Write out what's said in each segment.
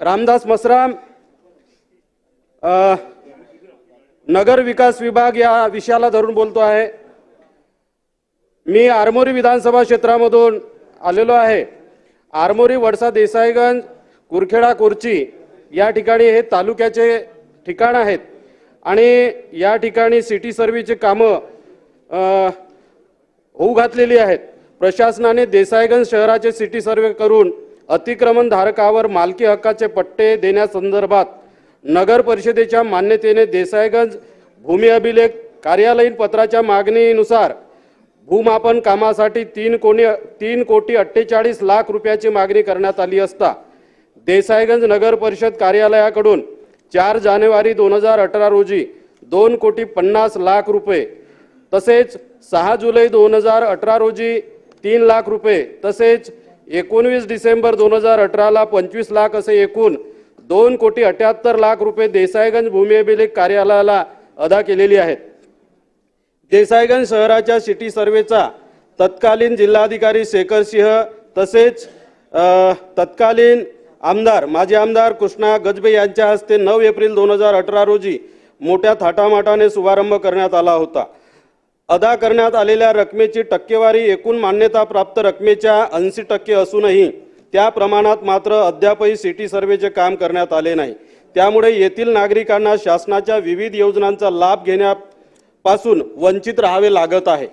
रामदास मसराम नगर विकास विभाग या विषयाला धरून बोलतो आहे. मी आरमोरी विधानसभा क्षेत्रामधून आलेलो आहे. आरमोरी वडसा देसाईगंज कुरखेडा कुर्ची या ठिकाणी हे तालुक्याचे ठिकाण आहेत. आणि या ठिकाणी सिटी सर्व्हिसची कामं होऊ घातलेली आहेत. प्रशासनाने देसाईगंज शहराचे सिटी सर्वे करून अतिक्रमण धारकावर मालकी हक्काचे पट्टे देण्यासंदर्भात नगर परिषदेच्या मान्यतेने देसाईगंज भूमी अभिलेख कार्यालयीन पत्राच्या मागणीनुसार भूमापन कामासाठी तीन कोणी तीन कोटी अठ्ठेचाळीस लाख रुपयाची मागणी करण्यात आली असता देसाईगंज नगर परिषद कार्यालयाकडून चार जानेवारी दोन हजार अठरा रोजी दोन कोटी पन्नास लाख रुपये तसेच सहा जुलै दोन हजार अठरा रोजी तीन लाख रुपये तसेच एकोणवीस डिसेंबर दोन हजार अठराला पंचवीस लाख असे एकूण दोन कोटी अठ्याहत्तर लाख रुपये देसाईगंज भूमी अभिलेख कार्यालयाला अदा केलेली आहेत. देसाईगंज शहराच्या सिटी सर्वेचा तत्कालीन जिल्हाधिकारी शेखर सिंह तसेच तत्कालीन आमदार माजी आमदार कृष्णा गजबे यांच्या हस्ते नऊ एप्रिल दोन हजार अठरा रोजी मोठ्या थाटामाटाने शुभारंभ करण्यात आला होता. अदा करण्यात आलेल्या रकमेची टक्केवारी एकूण मान्यता प्राप्त रकमेच्या ऐंशी टक्के असूनही त्या प्रमाणात मात्र अद्यापही सिटी सर्वेचे काम करण्यात आले नाही. त्यामुळे येथील नागरिकांना शासनाच्या विविध योजनांचा लाभ घेण्यापासून वंचित राहावे लागत आहे.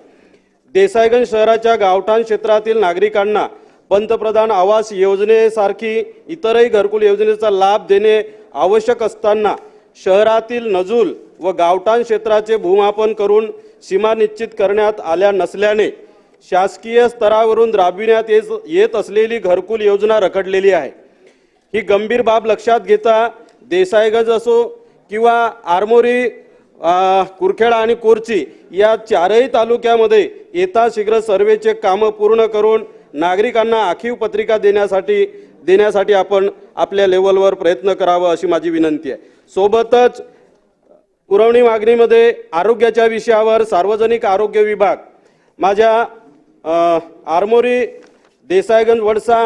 देसाईगंज शहराच्या गावठाण क्षेत्रातील नागरिकांना पंतप्रधान आवास योजनेसारखी इतरही घरकुल योजनेचा लाभ देणे आवश्यक असताना शहरातील नजूल व गावठाण क्षेत्राचे भूमापन करून सीमा निश्चित करण्यात आल्या नसल्याने शासकीय स्तरावरून राबविण्यात येत- येत असलेली घरकुल योजना रखडलेली आहे. ही गंभीर बाब लक्षात घेता देसाईगंज असो किंवा आरमोरी कुरखेडा आणि कोरची या चारही तालुक्यामध्ये येता शीघ्र सर्वेचे कामं पूर्ण करून नागरिकांना आखीव पत्रिका देण्यासाठी देण्यासाठी आपण आपल्या लेवलवर प्रयत्न करावा अशी माझी विनंती आहे. सोबतच पुरवणी मागणीमध्ये आरोग्याच्या विषयावर सार्वजनिक आरोग्य विभाग माझ्या आरमोरी देसाईगंज वडसा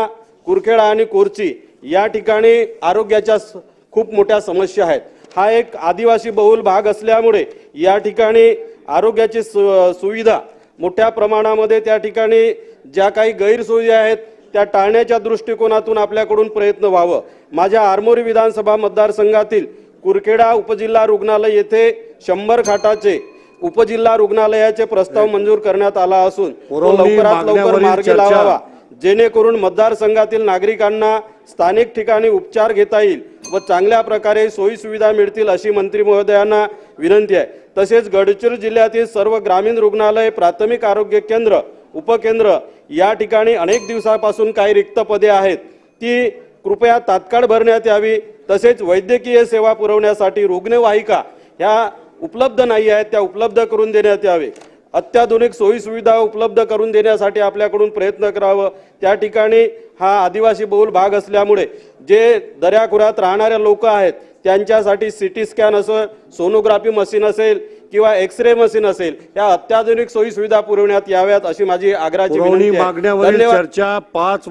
कुरखेडा आणि कोरची या ठिकाणी आरोग्याच्या स- खूप मोठ्या समस्या आहेत. हा एक आदिवासी बहुल भाग असल्यामुळे या ठिकाणी आरोग्याची सु सुविधा मोठ्या प्रमाणामध्ये त्या ठिकाणी ज्या काही गैरसोयी आहेत त्या टाळण्याच्या दृष्टिकोनातून आपल्याकडून प्रयत्न व्हावं. माझ्या आरमोरी विधानसभा मतदारसंघातील कुरखेडा उपजिल्हा रुग्णालय येथे शंभर खाटाचे उपजिल्हा रुग्णालयाचे प्रस्ताव मंजूर करण्यात आला असून तो लवकरात लवकर मार्गी. लावावा जेणेकरून मतदारसंघातील नागरिकांना स्थानिक ठिकाणी उपचार घेता येईल व चांगल्या प्रकारे सोयी सुविधा मिळतील अशी मंत्री महोदयांना विनंती आहे. तसेच गडचिरोली जिल्ह्यातील सर्व ग्रामीण रुग्णालय प्राथमिक आरोग्य केंद्र उपकेंद्र या ठिकाणी अनेक दिवसापासून काही रिक्त पदे आहेत. ती कृपया तात्काळ भरण्यात यावी. तसेच वैद्यकीय सेवा पुरवण्यासाठी रुग्णवाहिका ह्या उपलब्ध नाही आहेत त्या उपलब्ध करून देण्यात यावे. अत्याधुनिक सोयी सुविधा उपलब्ध करून देण्यासाठी आपल्याकडून प्रयत्न करावं. त्या ठिकाणी हा आदिवासी बहुल भाग असल्यामुळे जे दर्याखोऱ्यात राहणारे लोक आहेत त्यांच्यासाठी सिटी स्कॅन असेल सोनोग्राफी मशीन असेल किंवा एक्स रे मशीन असेल या अत्याधुनिक सोयी सुविधा पुरवण्यात याव्यात अशी माझी आग्रहाची धन्यवाद. चर्चा पाच